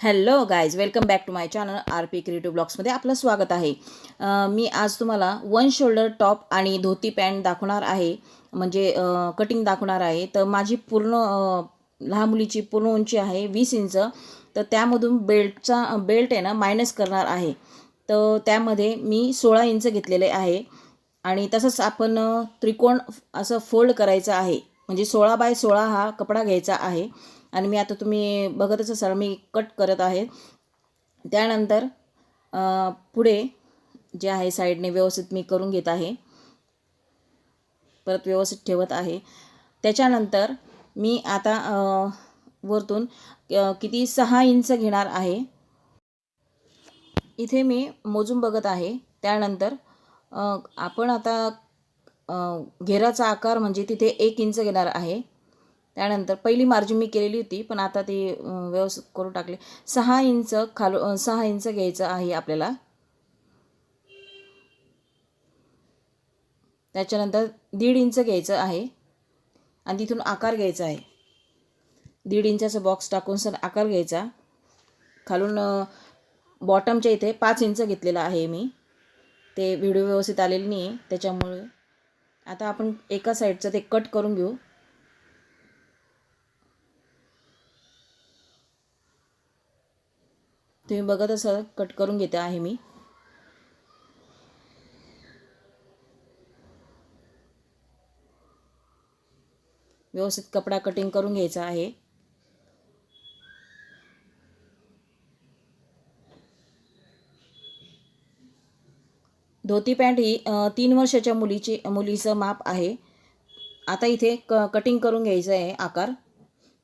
Hello guys welcome back to my channel R P creative ब्लॉग्समध्ये आपलं स्वागत आहे. मी आज तुम्हाला वन शोल्डर टॉप आणि धोती पॅन्ट दाखवणार आहे. म्हणजे कटिंग दाखवणार आहे. तर माझी पूर्ण लहान मुलीची पूर्ण उंची आहे वीस इंच. तर त्यामधून बेल्टचा बेल्ट आहे ना मायनस करणार आहे. तर त्यामध्ये मी सोळा इंच घेतलेले आहे. आणि तसंच आपण त्रिकोण असं फोल्ड करायचं आहे. म्हणजे सोळा बाय सोळा हा कपडा घ्यायचा आहे. आणि मी आता तुम्ही बघतच असाल मी कट करत आहे. त्यानंतर पुढे जे आहे साईडने व्यवस्थित मी करून घेत आहे. परत व्यवस्थित ठेवत आहे. त्याच्यानंतर मी आता वरतून किती सहा इंच घेणार आहे. इथे मी मोजून बघत आहे. त्यानंतर आपण आता घेराचा आकार म्हणजे तिथे एक इंच घेणार आहे. त्यानंतर पहिली मार्जिन मी केलेली होती पण आता ती व्यवस्थित करून टाकली. सहा इंच खालू सहा इंच घ्यायचं आहे आपल्याला. त्याच्यानंतर दीड इंच घ्यायचं आहे आणि तिथून आकार घ्यायचा आहे. दीड इंचाचा बॉक्स टाकून सर आकार घ्यायचा. खालून बॉटमच्या इथे पाच इंच घेतलेला आहे मी. ते व्हिडिओ व्यवस्थित आलेले नाही आहे त्याच्यामुळे आता आपण एका साईडचं ते कट करून घेऊ. तुम्ही बघत असाल कट करून घेते आहे मी. व्यवस्थित कपडा कटिंग करून घ्यायचा आहे. धोती पॅन्ट ही तीन वर्षाच्या मुलीची मुलीचं माप आहे. आता इथे क कटिंग करून घ्यायचं आहे आकार.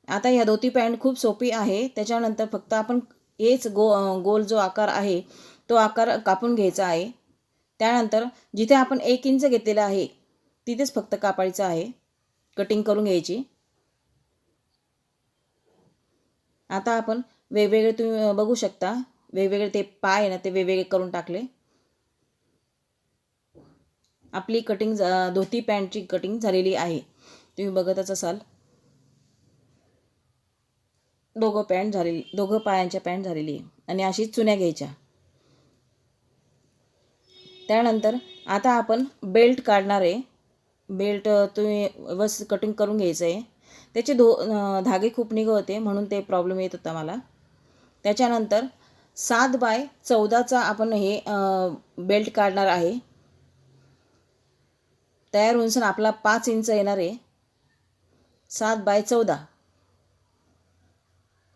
आता ह्या धोती पॅन्ट खूप सोपी आहे. त्याच्यानंतर फक्त आपण हेच गो गोल जो आकार आहे तो आकार कापून घ्यायचा आहे. त्यानंतर जिथे आपण एक इंच घेतलेला आहे तिथेच फक्त कापायचं आहे. कटिंग करून घ्यायची. आता आपण वेगवेगळे तुम्ही बघू शकता. वेगवेगळे ते पाय आहे ना ते वेगवेगळे करून टाकले. आपली कटिंग झा- धोती पॅन्टची कटिंग झालेली आहे. तुम्ही बघतच असाल. दोघं पॅन्ट झालेली दोघं पायांच्या पॅन्ट झालेली आहे आणि अशी चुन्या घ्यायच्या. त्यानंतर आता आपण बेल्ट काढणार आहे. बेल्ट तुम्ही व्यवस्थित कटिंग करून घ्यायचं आहे. त्याचे धो धागे खूप निघत होते म्हणून ते प्रॉब्लेम येत होता मला. त्याच्यानंतर सात बाय चौदाचा आपण हे बेल्ट काढणार आहे. तयार होऊन आपला पाच इंच येणार आहे. सात बाय चौदा.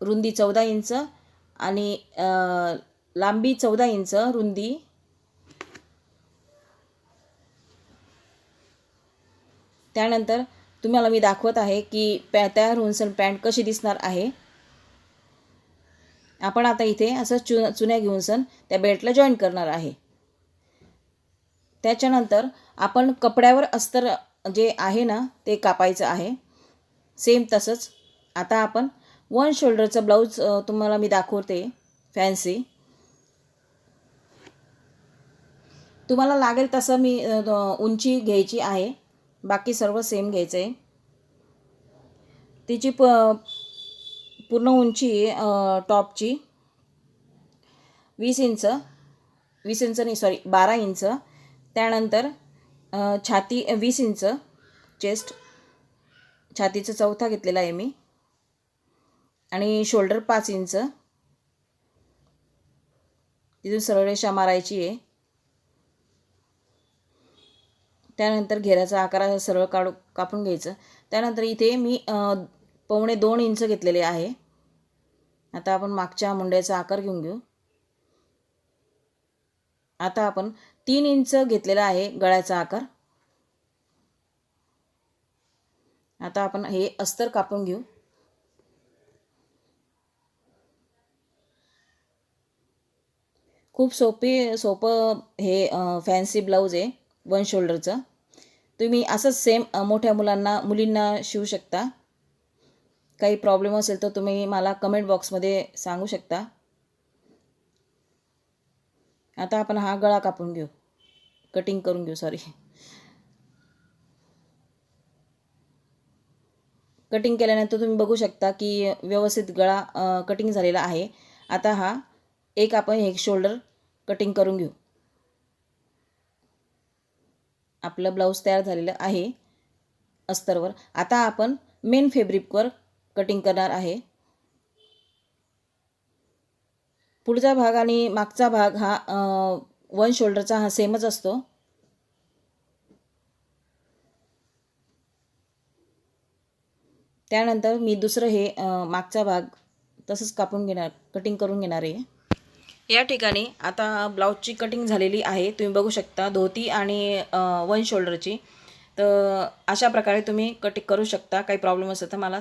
रुंदी चौदा इंच आणि लांबी चौदा इंच रुंदी. त्यानंतर तुम्हाला मी दाखवत आहे की पॅ तयार होऊन पॅन्ट कशी दिसणार आहे. आपण आता इथे असं चु चुन्या घेऊन सण त्या बेल्टला जॉईन करणार आहे. त्याच्यानंतर आपण कपड्यावर अस्तर जे आहे ना ते कापायचं आहे. सेम तसंच आता आपण वन शोल्डरचं ब्लाऊज तुम्हाला मी दाखवते. फॅन्सी तुम्हाला लागेल तसं मी उंची घ्यायची आहे. बाकी सर्व सेम घ्यायचं आहे तिची प पूर्ण उंची टॉपची वीस इंच वीस इंच नाही सॉरी बारा इंच. त्यानंतर छाती वीस इंच चेस्ट छातीचा चौथा घेतलेला आहे मी. आणि शोल्डर पाच इंच. तिथून सरळ रेषा मारायची आहे. त्यानंतर घेऱ्याचा आकार सरळ काढू कापून घ्यायचं. त्यानंतर इथे मी पवणे दोन इंच घेतलेले आहे. आता आपण मागच्या मुंड्याचा आकार घेऊन घेऊ. आता आपण तीन इंच घेतलेला आहे गळ्याचा आकार. आता आपण हे अस्तर कापून घेऊ. खूप सोपी सोपं हे फॅन्सी ब्लाऊज आहे वन शोल्डरचं तुम्ही असंच सेम मोठ्या मुलांना मुलींना शिवू शकता. काही प्रॉब्लेम असेल तर तुम्ही मला कमेंट बॉक्समध्ये सांगू शकता. आता आपण हा गळा कापून घेऊ. कटिंग करून घेऊ सॉरी कटिंग केल्यानंतर तुम्ही बघू शकता की व्यवस्थित गळा कटिंग झालेला आहे. आता हा एक आपण एक शोल्डर कटिंग करून घेऊ. आपलं ब्लाऊज तयार झालेलं आहे अस्तरवर. आता आपण मेन फेब्रिकवर कटिंग करणार आहे. पुढचा भाग आणि मागचा भाग हा वन शोल्डरचा हा सेमच असतो. त्यानंतर मी दुसरं हे मागचा भाग तसंच कापून घेणार कटिंग करून घेणार आहे. या ठिकाणी आता ब्लाऊजची कटिंग झालेली आहे. तुम्ही बघू शकता धोती आणि वन शोल्डरची तर अशा प्रकारे तुम्ही कटिंग करू शकता. काही प्रॉब्लेम असेल तर मला